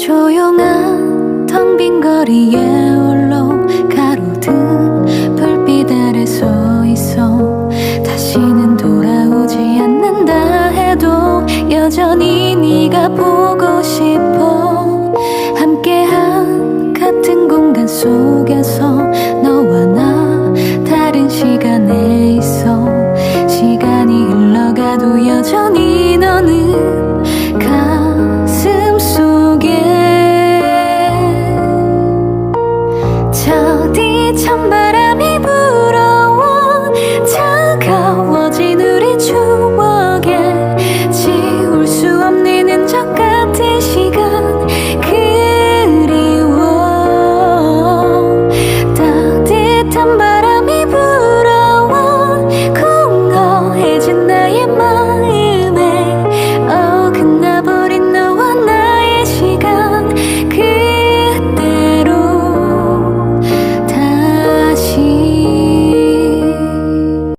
조용한 텅 빈 거리에 홀로 가로등 불빛 아래 서 있어. 다시는 돌아오지 않는다 해도 여전히 네가 보고 싶어. 함께한 같은 공간 속에서 너와 나 다른 시간에 있어. 시간이 흘러가도 여전히 참